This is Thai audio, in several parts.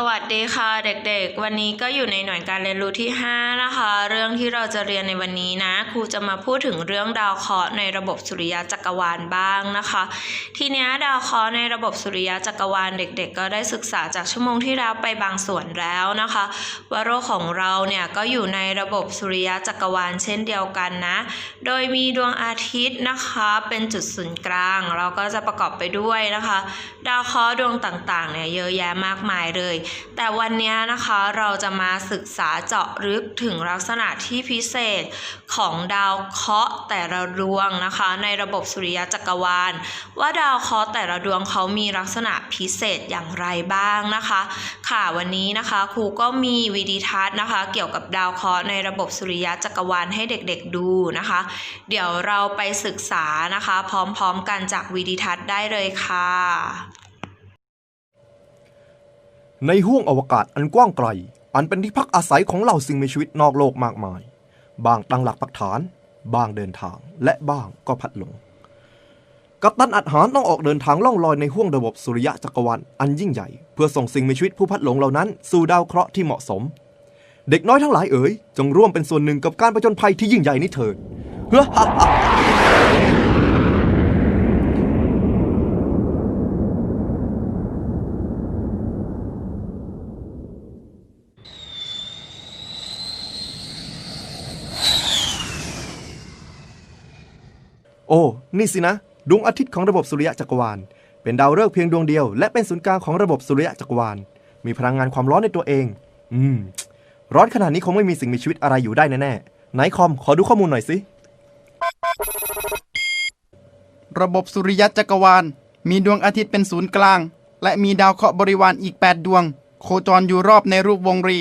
สวัสดีค่ะเด็กๆ วันนี้ก็อยู่ในหน่วยการเรียนรู้ที่ 5 นะคะ เรื่องที่เราจะเรียนในวันนี้นะครูจะมาพูดถึงเรื่องดาวเคราะห์ในระบบสุริยะจักรวาลบ้างนะคะ ทีนี้ดาวเคราะห์ในระบบสุริยะจักรวาลเด็ก ๆ ก็ได้ศึกษาจากชั่วโมงที่แล้วไปบางส่วนแล้วนะคะว่าโลกของเราเนี่ยก็อยู่ในระบบสุริยะจักรวาลเช่นเดียวกันนะ โดยมีดวงอาทิตย์นะคะเป็นจุดศูนย์กลางเราก็จะประกอบไปด้วยนะคะ ดาวเคราะห์ดวงต่างๆเนี่ยเยอะแยะมากมายเลยแต่วันนี้นะคะเราจะมาศึกษาเจาะลึกถึงลักษณะที่พิเศษของดาวเคราะห์แต่ละดวงนะคะ ในระบบสุริยะจักรวาล ว่าดาวเคราะห์แต่ละดวงเขามีลักษณะพิเศษอย่างไรบ้างนะคะ ค่ะวันนี้นะคะครูก็มีวิดีทัศน์นะคะ เกี่ยวกับดาวเคราะห์ในระบบสุริยะจักรวาลให้เด็กๆดูนะคะ เดี๋ยวเราไปศึกษานะคะ พร้อมๆกันจากวิดีทัศน์ได้เลยค่ะ ในห้วงอวกาศอันกว้างไกล อันเป็นที่พักอาศัยของเหล่าสิ่งมีชีวิตนอกโลกมากมาย บางตั้งหลักปักฐาน บางเดินทาง และบางก็พัดหลง กัปตันอัดหารต้องออกเดินทางล่องลอยในห้วงระบบสุริยะจักรวาลอันยิ่งใหญ่ เพื่อส่งสิ่งมีชีวิตผู้พัดหลงเหล่านั้น สู่ดาวเคราะห์ที่เหมาะสม เด็กน้อยทั้งหลายเอ๋ยจงร่วมเป็นส่วนหนึ่งกับการประจนภัยที่ยิ่งใหญ่นี้เถิดเฮ้อ โอ้ นี่สินะ ดวงอาทิตย์ของระบบสุริยะจักรวาล เป็นดาวฤกษ์เพียงดวงเดียว และเป็นศูนย์กลางของระบบสุริยะจักรวาล มีพลังงานความร้อนในตัวเอง อืม ร้อนขนาดนี้คงไม่มีสิ่งมีชีวิตอะไรอยู่ได้แน่ๆไหนคอม ขอดูข้อมูลหน่อยสิ ระบบสุริยะจักรวาล มีดวงอาทิตย์เป็นศูนย์กลาง และมีดาวเคราะห์บริวารอีก 8 ดวง โคจรอยู่รอบในรูปวงรี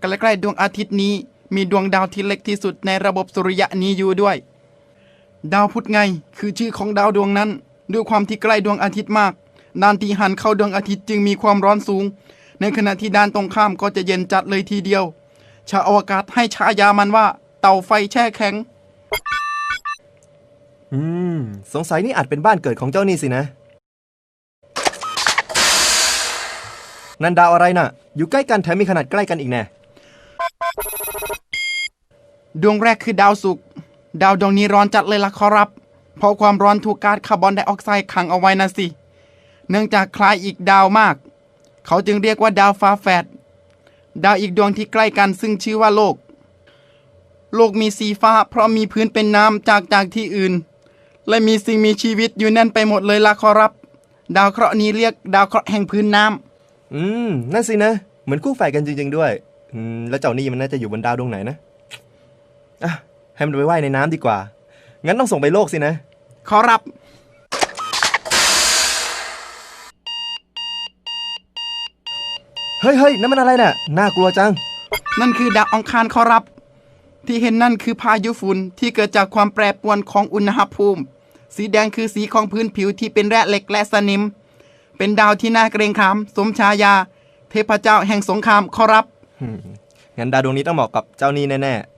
ใกล้ๆดวงอาทิตย์นี้ มีดวงดาวที่เล็กที่สุดในระบบสุริยะนี้อยู่ด้วย ดาวพุธไง คือชื่อของดาวดวงนั้น ด้วยความที่ใกล้ดวงอาทิตย์มากด้านที่หันเข้าดวงอาทิตย์จึงมีความร้อนสูง ในขณะที่ด้านตรงข้ามก็จะเย็นจัดเลยทีเดียว ชาวอวกาศให้ฉายามันว่า เต่าไฟแช่แข็ง อืม สงสัยนี่อาจเป็นบ้านเกิดของเจ้านี่สินะ นันดาวอะไรน่ะ อยู่ใกล้กันแถมมีขนาดใกล้กันอีกแน่ดวงแรกคือดาวศุกร์ ดาวดวงนี้ร้อนจัดเลยล่ะครับ เพราะความร้อนถูกก๊าซคาร์บอนไดออกไซด์ขังเอาไว้นะสิ เนื่องจากคล้ายอีกดาวมาก เขาจึงเรียกว่าดาวฟ้าแฝด ดาวอีกดวงที่ใกล้กันซึ่งชื่อว่าโลก โลกมีสีฟ้า เพราะมีพื้นเป็นน้ำจากจากที่อื่น และมีสิ่งมีชีวิตอยู่แน่นไปหมดเลยล่ะครับ ดาวเคราะห์นี้เรียกดาวเคราะห์แห่งพื้นน้ำอืม นั่นสินะ เหมือนคู่แฝดกันจริง ๆ ด้วย อืม แล้วเจ้านี่มันน่าจะอยู่บนดาวดวงไหนนะ อะ ให้มันไปว่ายในน้ำดีกว่า งั้นต้องส่งไปโลกสินะ ขอรับ เฮ้ยเฮ้ยนั่นมันอะไรน่ะ น่ากลัวจัง นั่นคือดาวอังคารขอรับ ที่เห็นนั่นคือพายุฝุ่นที่เกิดจากความแปรปรวนของอุณหภูมิ สีแดงคือสีของพื้นผิวที่เป็นแร่เหล็กและสนิม เป็นดาวที่น่าเกรงขาม สมฉายา เทพเจ้าแห่งสงครามขอรับ งั้นดาวดวงนี้ต้องเหมาะกับเจ้านี่แน่ๆฮึ่ม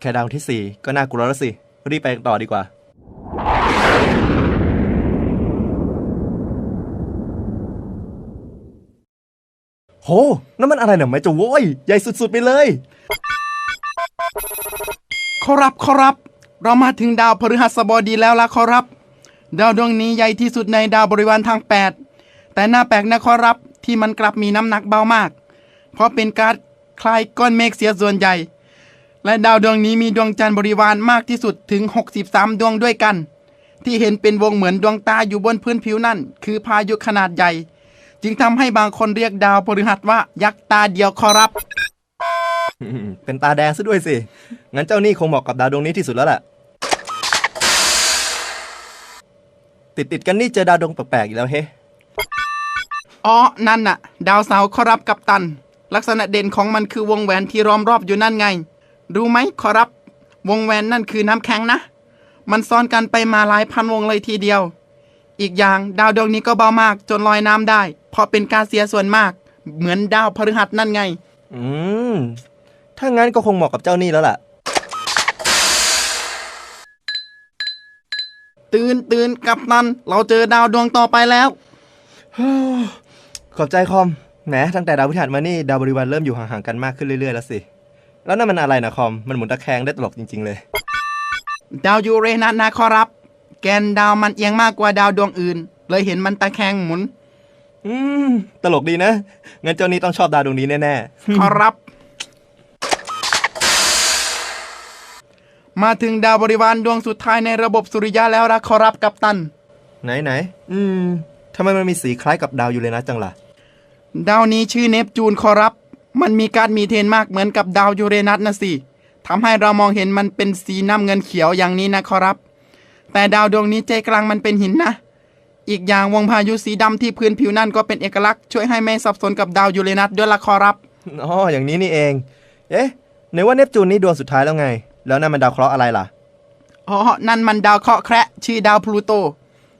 แค่ดาวที่สี่ก็น่ากลัวแล้วสิ รีบไปต่อดีกว่า โหนั่นมันอะไรเนี่ยไม่จะโว้ย ใหญ่สุดๆไปเลย ขอรับขอรับ เรามาถึงดาวพฤหัสบดีแล้วล่ะขอรับ ดาวดวงนี้ใหญ่ที่สุดในดาวบริวารทาง 8 แต่หน่าแปลกนะขอรับที่มันกลับมีน้ำหนักเบามาก เพราะเป็นการคลายก้อนเมฆเสียส่วนใหญ่ และดาวดวงนี้มีดวงจันทร์บริวารมากที่สุดถึง 63 ดวงด้วยกัน ที่เห็นเป็นวงเหมือนดวงตาอยู่บนพื้นผิวนั่น คือพายุขนาดใหญ่ จึงทำให้บางคนเรียกดาวพฤหัสว่ายักษ์ตาเดียวขอรับอืมเป็นตาแดงซะด้วยสิ งั้นเจ้านี่คงเหมาะกับดาวดวงนี้ที่สุดแล้วแหละ ติดติดๆกันนี่เจอดาวดวงแปลกๆอีกแล้วเฮ้ อ๋อ นั่นน่ะ ดาวเสาร์ขอรับกับตัน ลักษณะเด่นของมันคือวงแหวนที่ล้อมรอบอยู่นั่นไง รู้ไหมขอรับ วงแหวนนั่นคือน้ำแข็งนะ มันซ้อนกันไปมาหลายพันวงเลยทีเดียว อีกอย่างดาวดวงนี้ก็เบามากจนลอยน้ำได้ เพราะเป็นการเสียส่วนมาก เหมือนดาวพฤหัสนั่นไง อืม ถ้างั้นก็คงเหมาะกับเจ้านี่แล้วล่ะ ตื่นตื่นกับตัน เราเจอดาวดวงต่อไปแล้ว ขอบใจคอมแหมตั้งแต่ดาวพฤหัสมานี่ดาวบริวารเริ่มอยู่ห่างๆกันมากขึ้นเรื่อยๆแล้วสิ แล้วนั่นมันอะไรนะคอม มันหมุนตะแคงได้ตลกจริง ๆ เลย ดาวยูเรนัสนะขอรับ แกนดาวมันเอียงมากกว่าดาวดวงอื่น เลยเห็นมันตะแคงหมุน อืม ตลกดีนะ งั้นเจ้านี้ต้องชอบดาวดวงนี้แน่ขอรับ มาถึงดาวบริวารดวงสุดท้ายในระบบสุริยะแล้วละขอรับกัปตัน ๆ ไหนๆอืมทำไมมันมีสีคล้ายกับดาวยูเรนัสจังล่ะ ดาวนี้ชื่อเนปจูนขอรับ มันมีก๊าซมีเทนมากเหมือนกับดาวยูเรนัสนะสิทำให้เรามองเห็นมันเป็นสีน้ำเงินเขียวอย่างนี้นะขอรับ แต่ดาวดวงนี้ใจกลางมันเป็นหินนะ อีกอย่างวงพายุสีดำที่พื้นผิวนั่นก็เป็นเอกลักษณ์ช่วยให้ไม่สับสนกับดาวยูเรนัสด้วยละขอรับอ๋ออย่างนี้นี่เอง เอ๊ะไหนว่าเนปจูนนี่ดวงสุดท้ายแล้วไง แล้วนั่นมันดาวเคราะห์อะไรล่ะอ๋อนั่นมันดาวเคราะห์แคระชื่อดาวพลูโต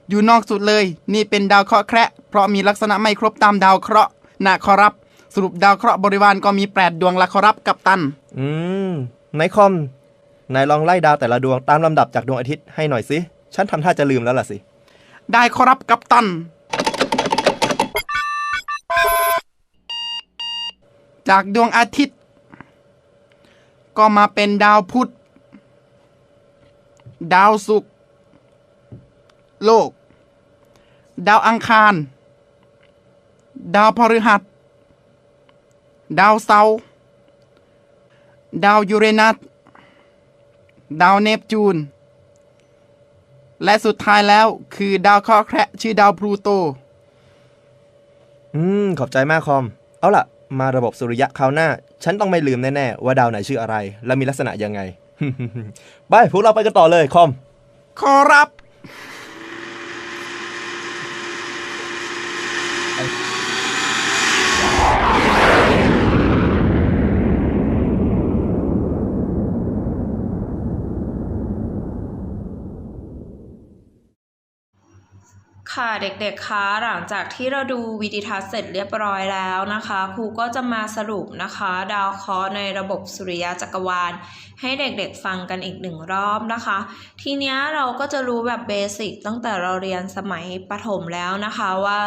อยู่นอกสุดเลย นี่เป็นดาวเคราะห์แคระเพราะมีลักษณะไม่ครบตามดาวเคราะห์นะขอรับ สรุปดาวเคราะห์บริวารก็มีแปดดวงละขอรับกับตัน อืมไหนคอมไหนลองไล่ดาวแต่ละดวงตามลำดับจากดวงอาทิตย์ให้หน่อยสิ ฉันทำท่าจะลืมแล้วล่ะสิ ได้ขอรับกับตัน จากดวงอาทิตย์ ก็มาเป็นดาวพุธ ดาวศุกร์ โลก ดาวอังคาร ดาวพฤหัส ดาวเสาร์ดาวยูเรนัส ดาวเนปจูน และสุดท้ายแล้วคือดาวเคราะห์แคระชื่อดาวพลูโต อืม ขอบใจมากคอม เอาล่ะ มาระบบสุริยะคราวหน้า ฉันต้องไม่ลืมแน่ ๆ ว่าดาวไหนชื่ออะไร และมีลักษณะยังไง ไป พวกเราไปกันต่อเลยคอม ขอรับ ค่ะเด็กๆคะหลังจากที่เราดูวิดีทัศน์เสร็จเรียบร้อยแล้วนะคะครูก็จะมาสรุปนะคะ ดาวเคราะห์ในระบบสุริยะจักรวาล ให้เด็กๆฟังกันอีกหนึ่งรอบนะคะ ทีนี้เราก็จะรู้แบบเบสิกตั้งแต่เราเรียนสมัยประถมแล้วนะคะว่า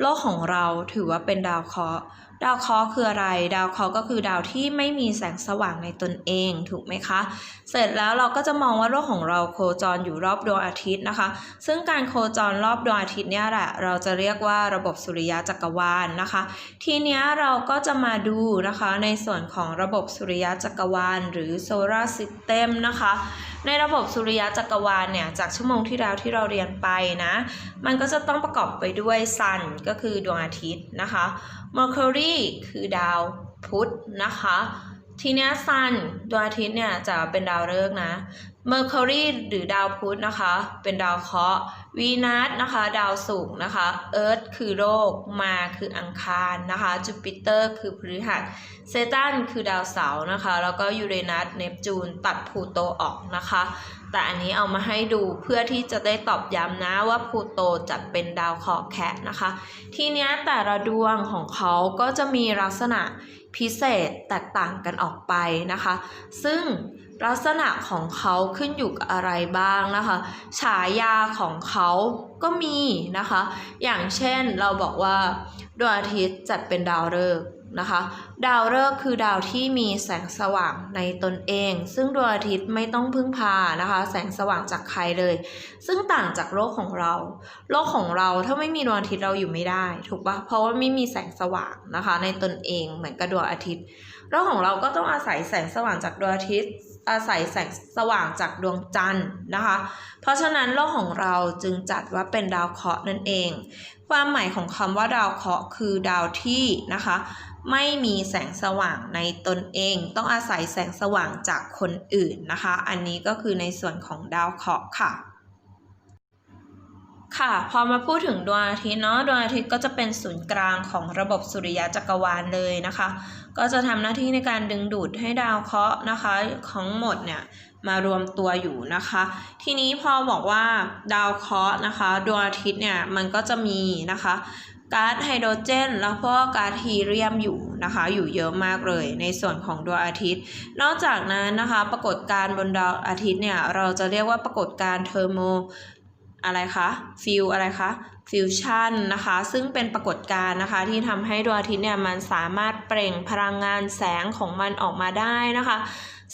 โลกของเราถือว่าเป็นดาวเคราะห์ ดาวเคราะห์คืออะไร ดาวเคราะห์ก็คือดาวที่ไม่มีแสงสว่างในตนเองถูกไหมคะ เสร็จแล้วเราก็จะมองว่าโลกของเราโคจรอยู่รอบดวงอาทิตย์นะคะ ซึ่งการโคจรรอบดวงอาทิตย์เนี่ยแหละเราจะเรียกว่าระบบสุริยะจักรวาลนะคะ ทีเนี้ยเราก็จะมาดูนะคะในส่วนของระบบสุริยะจักรวาล หรือ solar system นะคะ ในระบบสุริยะจักรวาลเนี่ยจากชั่วโมงที่แล้วที่เราเรียนไปนะ มันก็จะต้องประกอบไปด้วย Sun ก็คือดวงอาทิตย์นะคะ Mercury คือดาวพุธนะคะ ทีนี้ย Sun ดวงอาทิตย์เนี่ยจะเป็นดาวฤกษ์นะ Mercury หรือดาวพุธนะคะ เป็นดาวเคราะห์ Venus นะคะ ดาวศุกร์นะคะ Earth คือโลกมาคืออังคารนะคะ Jupiter คือพฤหัสเซตันคือดาวเสาร์นะคะ แล้วก็ยูเรนัสเนปจูนตัดพลูโตออกนะคะ แต่อันนี้เอามาให้ดูเพื่อที่จะได้ตอบย้ำนะว่าพลูโตจัดเป็นดาวเคราะห์แคะนะคะ ทีนี้แต่ละดวงของเขาก็จะมีลักษณะพิเศษแตกต่างกันออกไปนะคะ ซึ่งลักษณะของเขาขึ้นอยู่กับอะไรบ้างนะคะ ฉายาของเขาก็มีนะคะ อย่างเช่นเราบอกว่าดวงอาทิตย์จัดเป็นดาวฤกษ์ นะคะ ดาวฤกษ์คือดาวที่มีแสงสว่างในตนเอง ซึ่งดวงอาทิตย์ไม่ต้องพึ่งพานะคะ แสงสว่างจากใครเลย ซึ่งต่างจากโลกของเรา โลกของเราถ้าไม่มีดวงอาทิตย์เราอยู่ไม่ได้ ถูกปะเพราะว่าไม่มีแสงสว่างนะคะ ในตนเองเหมือนกับดวงอาทิตย์โลกของเราก็ต้องอาศัยแสงสว่างจากดวงอาทิตย์ อาศัยแสงสว่างจากดวงจันทร์นะคะ เพราะฉะนั้นโลกของเราจึงจัดว่าเป็นดาวเคราะห์นั่นเอง ความหมายของคำว่าดาวเคราะห์คือดาวที่นะคะ ไม่มีแสงสว่างในตนเอง ต้องอาศัยแสงสว่างจากคนอื่นนะคะ อันนี้ก็คือในส่วนของดาวเคราะห์ค่ะ ค่ะ พอมาพูดถึงดวงอาทิตย์เนาะดวงอาทิตย์ก็จะเป็นศูนย์กลางของระบบสุริยะจักรวาลเลยนะคะ ก็จะทำหน้าที่ในการดึงดูดให้ดาวเคราะห์นะคะของหมดเนี่ยมารวมตัวอยู่นะคะ ทีนี้พอบอกว่าดาวเคราะห์นะคะดวงอาทิตย์เนี่ยมันก็จะมีนะคะ ก๊าซไฮโดรเจน แล้วก็ก๊าซฮีเลียมอยู่นะคะ อยู่เยอะมากเลยในส่วนของดวงอาทิตย์ นอกจากนั้นนะคะ ปรากฏการณ์บนดาวอาทิตย์เนี่ย เราจะเรียกว่าปรากฏการณ์เทอร์โมอะไรคะฟิวอะไรคะฟิวชันนะคะซึ่งเป็นปรากฏการณ์นะคะที่ทำให้ดวงอาทิตย์เนี่ยมันสามารถเปล่งพลังงานแสงของมันออกมาได้นะคะ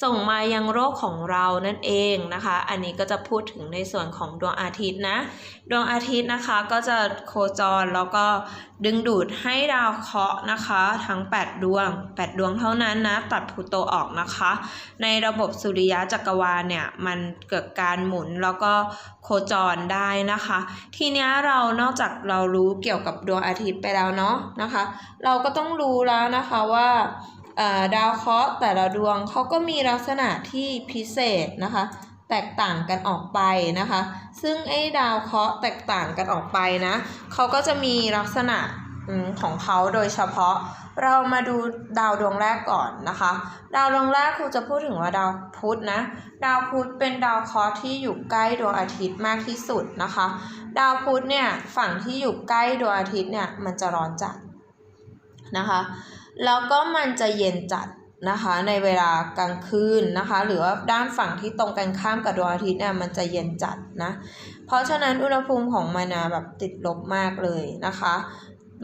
ส่งมายังโลกของเรานั่นเองนะคะ อันนี้ก็จะพูดถึงในส่วนของดวงอาทิตย์นะ ดวงอาทิตย์นะคะก็จะโคจรแล้วก็ดึงดูดให้ดาวเคราะห์นะคะ ทั้ง 8 ดวง 8 ดวงเท่านั้นนะ ตัดพลูโตออกนะคะ ในระบบสุริยะจักรวาลเนี่ย มันเกิดการหมุนแล้วก็โคจรได้นะคะ ทีนี้เรานอกจากเรารู้เกี่ยวกับดวงอาทิตย์ไปแล้วเนาะนะคะ เราก็ต้องรู้แล้วนะคะว่า ดาวเคราะห์แต่ละดวงเขาก็มีลักษณะที่พิเศษนะคะ แตกต่างกันออกไปนะคะ ซึ่งไอ้ดาวเคราะห์แตกต่างกันออกไปนะเขาก็จะมีลักษณะอของเขาโดยเฉพาะเรามาดูดาวดวงแรกก่อนนะคะ ดาวดวงแรกครูจะพูดถึงว่าดาวพุธนะ ดาวพุธเป็นดาวเคราะห์ที่อยู่ใกล้ดวงอาทิตย์มากที่สุดนะคะ ดาวพุธเนี่ยฝั่งที่อยู่ใกล้ดวงอาทิตย์เนี่ยมันจะร้อนจัดนะคะ แล้วก็มันจะเย็นจัดนะคะในเวลากลางคืนนะคะหรือว่าด้านฝั่งที่ตรงกันข้ามกับดวงอาทิตย์เนี่ยมันจะเย็นจัดนะเพราะฉะนั้นอุณหภูมิของมันนะแบบติดลบมากเลยนะคะ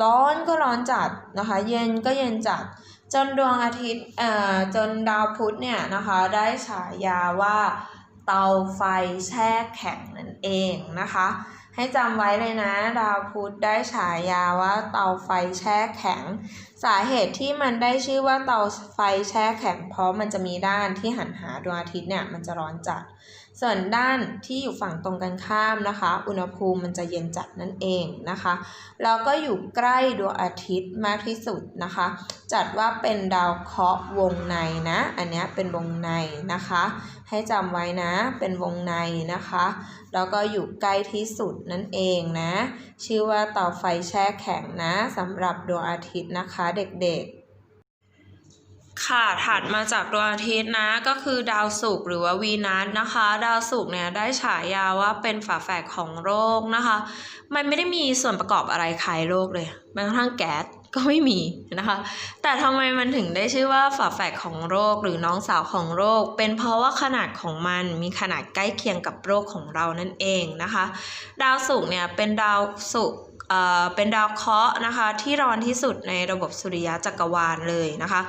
ร้อนก็ร้อนจัดนะคะ เย็นก็เย็นจัด จนดวงอาทิตย์เอ่อจนดาวพุธเนี่ยนะคะได้ฉายาว่าเตาไฟแช่แข็งนั่นเองนะคะ ให้จำไว้เลยนะ ดาวพุธได้ฉายาว่าเตาไฟแช่แข็ง สาเหตุที่มันได้ชื่อว่าเตาไฟแช่แข็ง เพราะมันจะมีด้านที่หันหาดวงอาทิตย์เนี่ยมันจะร้อนจัด ส่วนด้านที่อยู่ฝั่งตรงกันข้ามนะคะ อุณหภูมิมันจะเย็นจัดนั่นเองนะคะแล้วก็อยู่ใกล้ดวงอาทิตย์มากที่สุดนะคะ จัดว่าเป็นดาวเคราะห์วงในนะ อันนี้เป็นวงในนะคะ ให้จำไว้นะเป็นวงในนะคะแล้วก็อยู่ใกล้ที่สุดนั่นเองนะ ชื่อว่าเตาไฟแช่แข็งนะสำหรับดวงอาทิตย์นะคะเด็กๆ ค่ะถัดมาจากดวงอาทิตย์นะก็คือดาวศุกร์หรือว่าวีนัสนะคะ ดาวศุกร์เนี่ยได้ฉายาว่าเป็นฝาแฝดของโลกนะคะ มันไม่ได้มีส่วนประกอบอะไรคล้ายโลกเลยแม้กระทั่งแก๊สก็ไม่มีนะคะ แต่ทำไมมันถึงได้ชื่อว่าฝาแฝดของโลกหรือน้องสาวของโลกเป็นเพราะว่าขนาดของมันมีขนาดใกล้เคียงกับโลกของเรานั่นเองนะคะ ดาวศุกร์เนี่ยเป็นดาวศุกร์ เป็นดาวเคราะห์นะคะที่ร้อนที่สุดในระบบสุริยะจักรวาลเลยนะคะ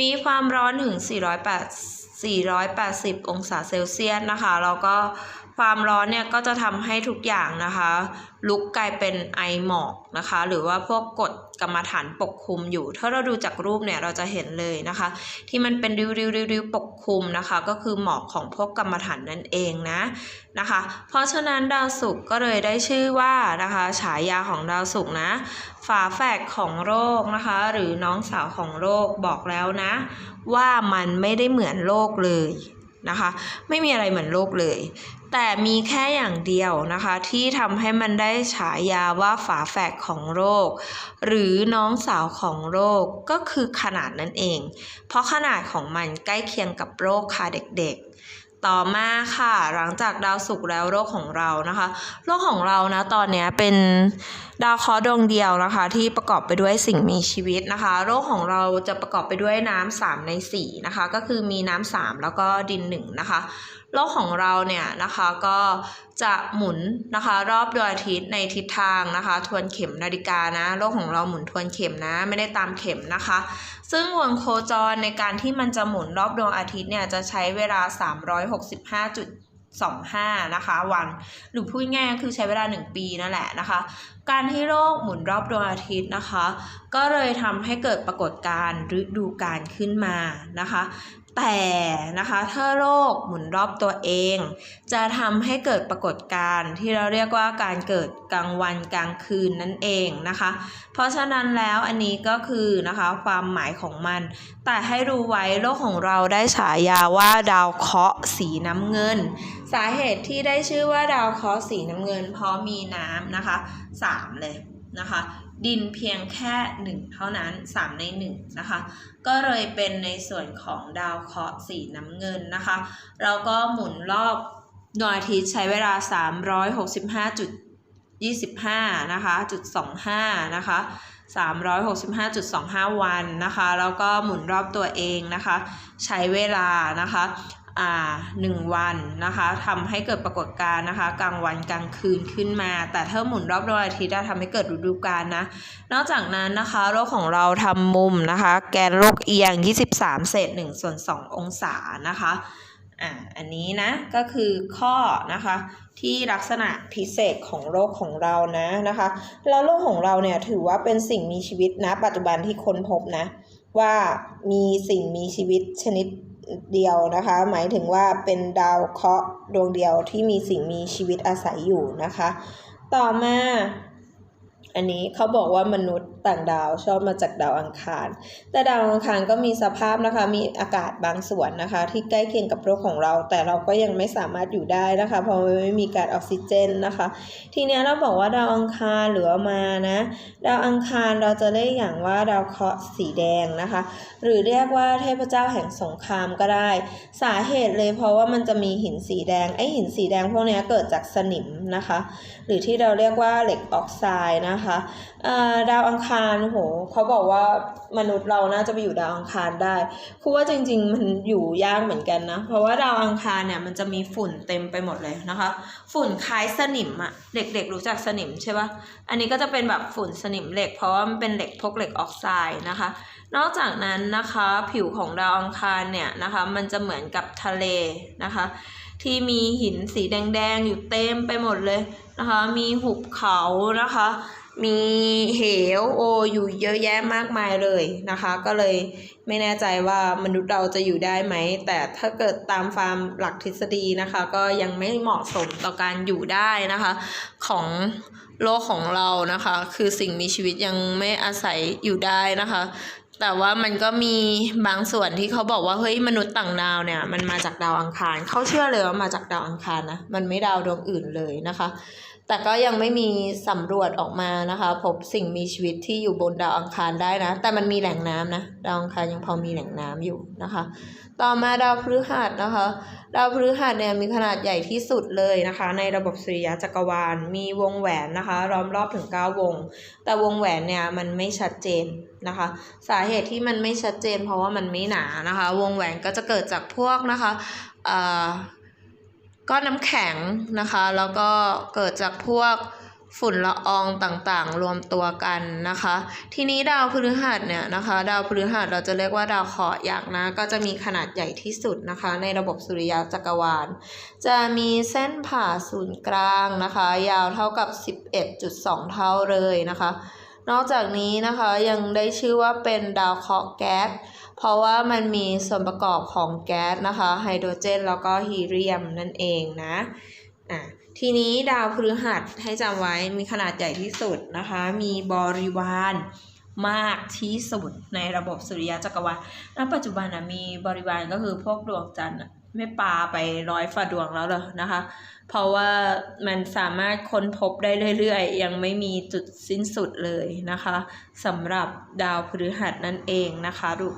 มีความร้อนถึง 408 480 องศาเซลเซียสนะคะ แล้วก็ความร้อนเนี่ยก็จะทำให้ทุกอย่างนะคะ ลุกกลายเป็นไอหมอกนะคะ หรือว่าพวกกรดกรรมฐานปกคลุมอยู่ ถ้าเราดูจากรูปเนี่ยเราจะเห็นเลยนะคะ ที่มันเป็นริ้วริ้วริ้วริ้วปกคลุมนะคะ ก็คือหมอกของพวกกรรมฐานนั่นเองนะนะคะ เพราะฉะนั้นดาวศุกร์ก็เลยได้ชื่อว่านะคะฉายาของดาวศุกร์นะ ฝาแฝดของโลกนะคะ หรือน้องสาวของโลกบอกแล้วนะ ว่ามันไม่ได้เหมือนโลกเลยนะคะ ไม่มีอะไรเหมือนโลกเลย แต่มีแค่อย่างเดียวนะคะ ที่ทำให้มันได้ฉายาว่าฝาแฝดของโลกหรือน้องสาวของโลกก็คือขนาดนั่นเอง เพราะขนาดของมันใกล้เคียงกับโลกค่ะเด็กๆ ต่อมาค่ะ หลังจากดาวศุกร์แล้วโลกของเรานะคะ โลกของเรานะตอนนี้เป็นดาวเคราะห์ดวงเดียวนะคะ ที่ประกอบไปด้วยสิ่งมีชีวิตนะคะ โลกของเราจะประกอบไปด้วยน้ำสามในสี่นะคะ ก็คือมีน้ำสามแล้วก็ดินหนึ่งนะคะ โลกของเราเนี่ยนะคะก็จะหมุนนะคะรอบดวงอาทิตย์ในทิศทางนะคะ ทวนเข็มนาฬิกานะโลกของเราหมุนทวนเข็มนะไม่ได้ตามเข็มนะคะ ซึ่งวงโคจรในการที่มันจะหมุนรอบดวงอาทิตย์เนี่ยจะใช้เวลา 365.25 นะคะวันหรือพูดง่ายก็คือใช้เวลา 1 ปีนั่นแหละนะคะ การที่โลกหมุนรอบดวงอาทิตย์นะคะ ก็เลยทำให้เกิดปรากฏการณ์ฤดูกาลขึ้นมานะคะ แต่นะคะถ้าโลกหมุนรอบตัวเอง จะทำให้เกิดปรากฏการณ์ที่เราเรียกว่าการเกิดกลางวันกลางคืนนั่นเองนะคะ เพราะฉะนั้นแล้วอันนี้ก็คือนะคะความหมายของมัน แต่ให้รู้ไว้โลกของเราได้ฉายาว่าดาวเคราะห์สีน้ำเงิน สาเหตุที่ได้ชื่อว่าดาวเคราะห์สีน้ำเงิน เพราะมีน้ำนะคะสามเลยนะคะ ดินเพียงแค่หนึ่งเท่านั้นสามในหนึ่งนะคะ ก็เลยเป็นในส่วนของดาวเคราะห์สีน้ำเงินนะคะแล้วก็หมุนรอบดวงอาทิตย์ใช้เวลา 365.25นะคะจุด25นะคะ365.25 วันนะคะ แล้วก็หมุนรอบตัวเองนะคะ ใช้เวลานะคะ หนึ่งวันนะคะทำให้เกิดปรากฏการณ์นะคะกลางวันกลางคืนขึ้นมา แต่ถ้าหมุนรอบดวงอาทิตย์อะทำให้เกิดฤดูกาลนะ นอกจากนั้นนะคะโลกของเราทำมุมนะคะ แกนโลกเอียง 23 เศษ1ส่วน2องศานะคะอ่าอันนี้นะก็คือข้อนะคะที่ลักษณะพิเศษของโลกของเรานะนะคะแล้วโลกของเราเนี่ยถือว่าเป็นสิ่งมีชีวิตนะ ปัจจุบันที่ค้นพบนะว่ามีสิ่งมีชีวิตชนิด เดียวนะคะ หมายถึงว่าเป็นดาวเคราะห์ดวงเดียวที่มีสิ่งมีชีวิตอาศัยอยู่นะคะ ต่อมา อันนี้เขาบอกว่ามนุษย์ต่างดาวชอบมาจากดาวอังคาร แต่ดาวอังคารก็มีสภาพนะคะ มีอากาศบางส่วนนะคะ ที่ใกล้เคียงกับโลกของเรา แต่เราก็ยังไม่สามารถอยู่ได้นะคะ เพราะไม่มีการออกซิเจนนะคะ ทีนี้เราบอกว่าดาวอังคารหรือมานะ ดาวอังคารเราจะเรียกอย่างว่าดาวเคราะห์สีแดงนะคะ หรือเรียกว่าเทพเจ้าแห่งสงครามก็ได้ สาเหตุเลยเพราะว่ามันจะมีหินสีแดงไอหินสีแดงพวกนี้เกิดจากสนิมนะคะ หรือที่เราเรียกว่าเหล็กออกไซด์นะคะเอ่อดาวอังคารโหเขาบอกว่ามนุษย์เราน่าจะไปอยู่ดาวอังคารได้คือว่าจริง ๆ มันอยู่ยากเหมือนกันนะ เพราะว่าดาวอังคารเนี่ยมันจะมีฝุ่นเต็มไปหมดเลยนะคะ ฝุ่นคล้ายสนิมอะเด็กๆรู้จักสนิมใช่ปะอันนี้ก็จะเป็นแบบฝุ่นสนิมเหล็ก เพราะว่ามันเป็นเหล็กพวกเหล็กออกไซด์นะคะ นอกจากนั้นนะคะผิวของดาวอังคารเนี่ยนะคะ มันจะเหมือนกับทะเลนะคะ ที่มีหินสีแดงๆอยู่เต็มไปหมดเลยนะคะ มีหุบเขานะคะ มีเหวโออยู่เยอะแยะมากมายเลยนะคะ ก็เลยไม่แน่ใจว่ามนุษย์เราจะอยู่ได้ไหม แต่ถ้าเกิดตามฟาร์มหลักทฤษฎีนะคะ ก็ยังไม่เหมาะสมต่อการอยู่ได้นะคะ ของโลกของเรานะคะ คือสิ่งมีชีวิตยังไม่อาศัยอยู่ได้นะคะ แต่ว่ามันก็มีบางส่วนที่เขาบอกว่าเฮ้ยมนุษย์ต่างดาวเนี่ย มันมาจากดาวอังคารเขาเชื่อเลยว่ามาจากดาวอังคารนะมันไม่ดาวดวงอื่นเลยนะคะ แต่ก็ยังไม่มีสำรวจออกมานะคะ พบสิ่งมีชีวิตที่อยู่บนดาวอังคารได้นะ แต่มันมีแหล่งน้ำนะ ดาวอังคารยังพอมีแหล่งน้ำอยู่นะคะ ต่อมาดาวพฤหัสนะคะ ดาวพฤหัสเนี่ยมีขนาดใหญ่ที่สุดเลยนะคะ ในระบบสุริยะจักรวาล มีวงแหวนนะคะ ล้อมรอบถึง 9 วง แต่วงแหวนเนี่ยมันไม่ชัดเจนนะคะ สาเหตุที่มันไม่ชัดเจน เพราะว่ามันไม่หนานะคะ วงแหวนก็จะเกิดจากพวกนะคะเอ่อ ก้อนน้ำแข็งนะคะ แล้วก็เกิดจากพวกฝุ่นละอองต่างๆ รวมตัวกันนะคะ ทีนี้ดาวพฤหัสเนี่ยนะคะ ดาวพฤหัสเราจะเรียกว่าดาวเคราะห์ยักษ์นะ ก็จะมีขนาดใหญ่ที่สุดนะคะ ในระบบสุริยะจักรวาล จะมีเส้นผ่าศูนย์กลางนะคะ ยาวเท่ากับ 11.2 เท่าเลยนะคะ นอกจากนี้นะคะยังได้ชื่อว่าเป็นดาวเคราะห์แก๊ส เพราะว่ามันมีส่วนประกอบของแก๊สนะคะไฮโดรเจนแล้วก็ฮีเลียมนั่นเองนะอะทีนี้ดาวพฤหัสให้จำไว้มีขนาดใหญ่ที่สุดนะคะ มีบริวารมากที่สุดในระบบสุริยะจักรวาลณปัจจุบันนะมีบริวารก็คือพวกดวงจันทร์ไม่ปาไปร้อยฝ่าดวงแล้วเหรอนะคะ เพราะว่ามันสามารถค้นพบได้เรื่อยๆ ยังไม่มีจุดสิ้นสุดเลยนะคะสำหรับดาวพฤหัสนั่นเองนะคะดู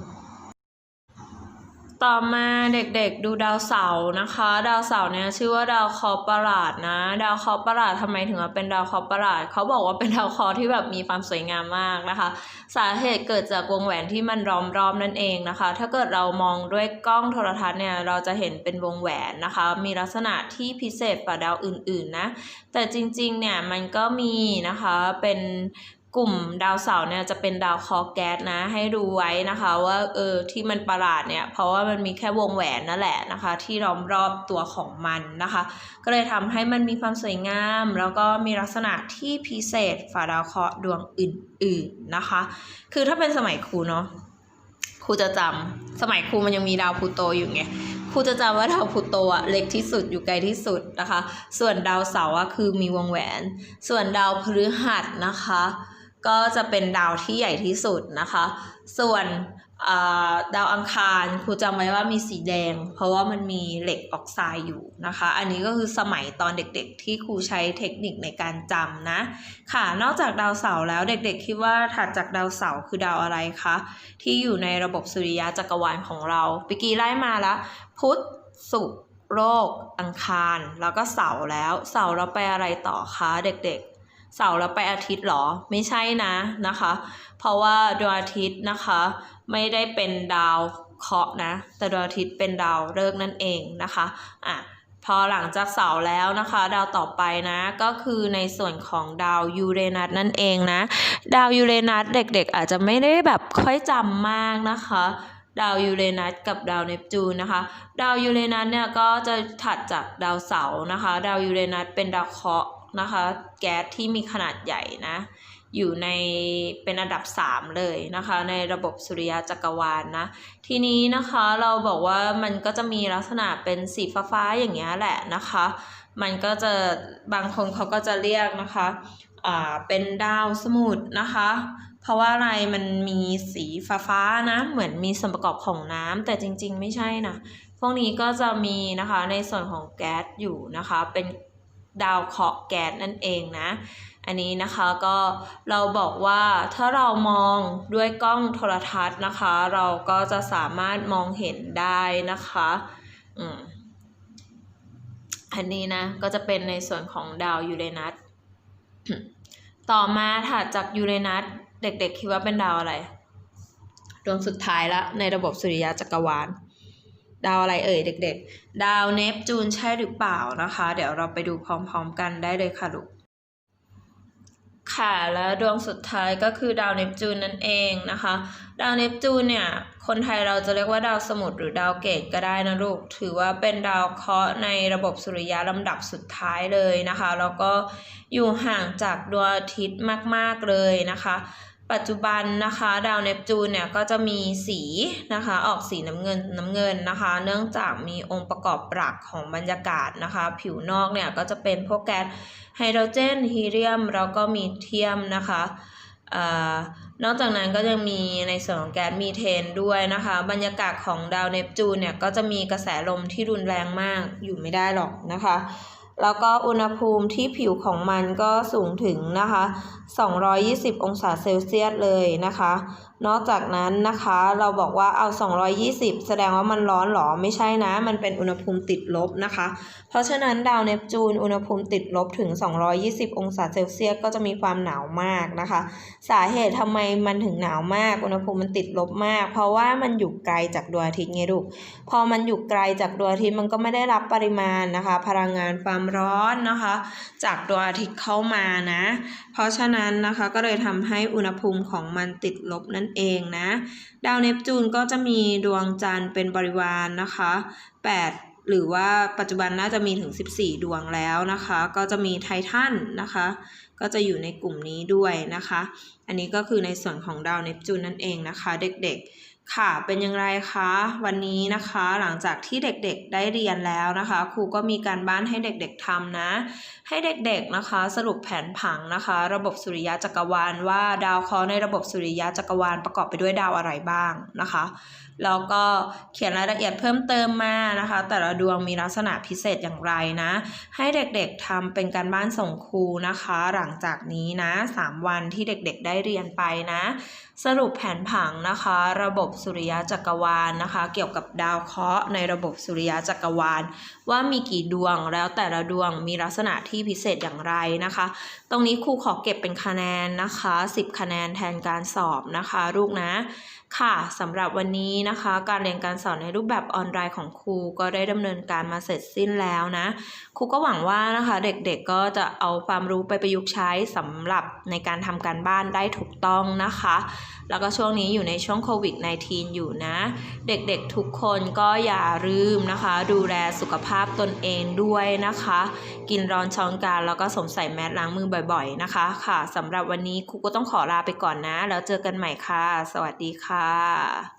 ต่อมาเด็กๆดูดาวเสาร์นะคะ ดาวเสาร์เนี่ยชื่อว่าดาวคราะห์ประหลาดนะ ดาวคราะห์ประหลาดทำไมถึงว่าเป็นดาวคราะห์ประหลาดเขาบอกว่าเป็นดาวคราะห์ที่แบบมีความสวยงามมากนะคะ สาเหตุเกิดจากวงแหวนที่มันล้อมรอบนั่นเองนะคะ ถ้าเกิดเรามองด้วยกล้องโทรทัศน์เนี่ยเราจะเห็นเป็นวงแหวนนะคะ มีลักษณะที่พิเศษกว่าดาวอื่นๆนะแต่จริงๆเนี่ยมันก็มีนะคะเป็นกลุ่มดาวเสาร์เนี่ยจะเป็นดาวคราะห์แก๊สนะ ให้ดูไว้นะคะว่าเออที่มันประหลาดเนี่ย เพราะว่ามันมีแค่วงแหวนนั่นแหละนะคะ ที่ล้อมรอบตัวของมันนะคะ ก็เลยทำให้มันมีความสวยงาม แล้วก็มีลักษณะที่พิเศษฝ่าดาวเคราะห์ดวงอื่นๆนะคะ คือถ้าเป็นสมัยครูเนาะครูจะจำสมัยครูมันยังมีดาวพลูโตอยู่ไงครูจะจำว่าดาวพลูโตอะเล็กที่สุดอยู่ไกลที่สุดนะคะ ส่วนดาวเสาร์อะคือมีวงแหวน ส่วนดาวพฤหัสนะคะ ก็จะเป็นดาวที่ใหญ่ที่สุดนะคะ ส่วนอ่าดาวอังคารครูจำไว้ว่ามีสีแดง เพราะว่ามันมีเหล็กออกไซด์อยู่นะคะ อันนี้ก็คือสมัยตอนเด็กๆ ที่ครูใช้เทคนิคในการจำนะค่ะนอกจากดาวเสาร์แล้วเด็กๆ คิดว่าถัดจากดาวเสาร์คือดาวอะไรคะที่อยู่ในระบบสุริยะจักรวาลของเราปิกี้ไล่มาแล้ว พุธศุกร์โรคอังคาร แล้วก็เสาร์แล้ว เสาร์เราไปอะไรต่อคะเด็กๆ เสาร์เราไปอาทิตย์หรอ ไม่ใช่นะนะคะ เพราะว่าดวงอาทิตย์นะคะ ไม่ได้เป็นดาวเคราะห์นะ แต่ดวงอาทิตย์เป็นดาวฤกษ์นั่นเองนะคะอะพอหลังจากเสาร์แล้วนะคะ ดาวต่อไปนะก็คือในส่วนของดาวยูเรนัสนั่นเองนะ ดาวยูเรนัสเด็กๆ อาจจะไม่ได้แบบค่อยจำมากนะคะดาวยูเรนัสกับดาวเนปจูนนะคะ ดาวยูเรนัสเนี่ยก็จะถัดจากดาวเสาร์นะคะ ดาวยูเรนัสเป็นดาวเคราะห์ นะคะแก๊สที่มีขนาดใหญ่นะอยู่ในเป็นอันดับ 3 เลยนะคะ ในระบบสุริยะจักรวาลนะ ทีนี้นะคะเราบอกว่ามันก็จะมีลักษณะเป็นสีฟ้าๆอย่างเงี้ยแหละนะคะ มันก็จะบางคนเขาก็จะเรียกนะคะอ่าเป็นดาวสมุทรนะคะ เพราะว่าอะไรมันมีสีฟ้าๆนะเหมือนมีส่วนประกอบของน้ำแต่จริงๆ ไม่ใช่นะพวกนี้ก็จะมีนะคะในส่วนของแก๊สอยู่นะคะเป็น ดาวเคราะห์แก๊สนั่นเองนะ อันนี้นะคะก็เราบอกว่าถ้าเรามองด้วยกล้องโทรทัศน์นะคะ เราก็จะสามารถมองเห็นได้นะคะอืมอันนี้นะก็จะเป็นในส่วนของดาวยูเรนัสต่อมาถัดจากยูเรนัสเด็กๆคิดว่าเป็นดาวอะไร ดวงสุดท้ายละในระบบสุริยะจักรวาล ดาวอะไรเอ่ยเด็กๆ ดาวเนปจูนใช่หรือเปล่านะคะ เดี๋ยวเราไปดูพร้อมๆกันได้เลยค่ะลูกค่ะแล้วดวงสุดท้ายก็คือดาวเนปจูนนั่นเองนะคะ ดาวเนปจูนเนี่ยคนไทยเราจะเรียกว่าดาวสมุทรหรือดาวเกตก็ได้นะลูก ถือว่าเป็นดาวเคราะห์ในระบบสุริยะลำดับสุดท้ายเลยนะคะ แล้วก็อยู่ห่างจากดวงอาทิตย์มากๆเลยนะคะ ปัจจุบันนะคะดาวเนปจูนเนี่ยก็จะมีสีนะคะออกสีน้ำเงินน้ำเงินนะคะ เนื่องจากมีองค์ประกอบหลักของบรรยากาศนะคะ ผิวนอกเนี่ยก็จะเป็นพวกแก๊สไฮโดรเจนฮีเลียมแล้วก็มีเทียมนะคะอนอกจากนั้นก็ยังมีในส่วนของแก๊สมีเทนด้วยนะคะ บรรยากาศของดาวเนปจูนเนี่ยก็จะมีกระแสลมที่รุนแรงมากอยู่ไม่ได้หรอกนะคะ แล้วก็อุณหภูมิที่ผิวของมันก็สูงถึงนะคะ 220 องศาเซลเซียสเลยนะคะ นอกจากนั้นนะคะเราบอกว่าเอา 220 แสดงว่ามันร้อนหรอไม่ใช่นะ มันเป็นอุณหภูมิติดลบนะคะ เพราะฉะนั้นดาวเนปจูนอุณหภูมิติดลบถึง 220 องศาเซลเซียสก็จะมีความหนาวมากนะคะ สาเหตุทำไมมันถึงหนาวมาก อุณหภูมิมันติดลบมาก เพราะว่ามันอยู่ไกลจากดวงอาทิตย์ไงลูกพอมันอยู่ไกลจากดวงอาทิตย์มันก็ไม่ได้รับปริมาณนะคะ พลังงานความร้อนนะคะ จากดวงอาทิตย์เข้ามานะ เพราะฉะนั้นนะคะก็เลยทำให้อุณหภูมิของมันติดลบนั่นเองนะ ดาวเนปจูนก็จะมีดวงจันทร์เป็นบริวารนนะคะ 8 หรือว่าปัจจุบันน่าจะมีถึง 14 ดวงแล้วนะคะ ก็จะมีไททันนะคะ ก็จะอยู่ในกลุ่มนี้ด้วยนะคะ อันนี้ก็คือในส่วนของดาวเนปจูนนั่นเองนะคะ เด็กๆ ค่ะเป็นอย่างไรคะวันนี้นะคะหลังจากที่เด็กๆได้เรียนแล้วนะคะครูก็มีการบ้านให้เด็กๆทำนะ ให้เด็กๆนะคะสรุปแผนผังนะคะ ระบบสุริยะจักรวาลว่าดาวเคราะห์ในระบบสุริยะจักรวาลประกอบไปด้วยดาวอะไรบ้างนะคะ แล้วก็เขียนรายละเอียดเพิ่มเติมมานะคะ แต่ละดวงมีลักษณะพิเศษอย่างไรนะ ให้เด็กๆทำเป็นการบ้านส่งครูนะคะ หลังจากนี้นะ 3 วันที่เด็กๆได้เรียนไปนะ สรุปแผนผังนะคะ ระบบสุริยะจักรวาลนะคะ เกี่ยวกับดาวเคราะห์ในระบบสุริยะจักรวาล ว่ามีกี่ดวงแล้วแต่ละดวงมีลักษณะที่พิเศษอย่างไรนะคะ ตรงนี้ครูขอเก็บเป็นคะแนนนะคะ 10 คะแนนแทนการสอบนะคะ ลูกนะ ค่ะสำหรับวันนี้นะคะ การเรียนการสอนในรูปแบบออนไลน์ของครูก็ได้ดำเนินการมาเสร็จสิ้นแล้วนะครูก็หวังว่านะคะ เด็กๆก็จะเอาความรู้ไปประยุกต์ใช้สำหรับในการทำการบ้านได้ถูกต้องนะคะ แล้วก็ช่วงนี้อยู่ในช่วงโควิด -19 อยู่นะ เด็กๆทุกคนก็อย่าลืมนะคะ ดูแลสุขภาพตนเองด้วยนะคะ กินร้อนช้อนกลางแล้วก็สวมใส่แมสล้างมือบ่อย ๆนะคะ ค่ะสำหรับวันนี้ครูก็ต้องขอลาไปก่อนนะ แล้วเจอกันใหม่ค่ะ สวัสดีค่ะ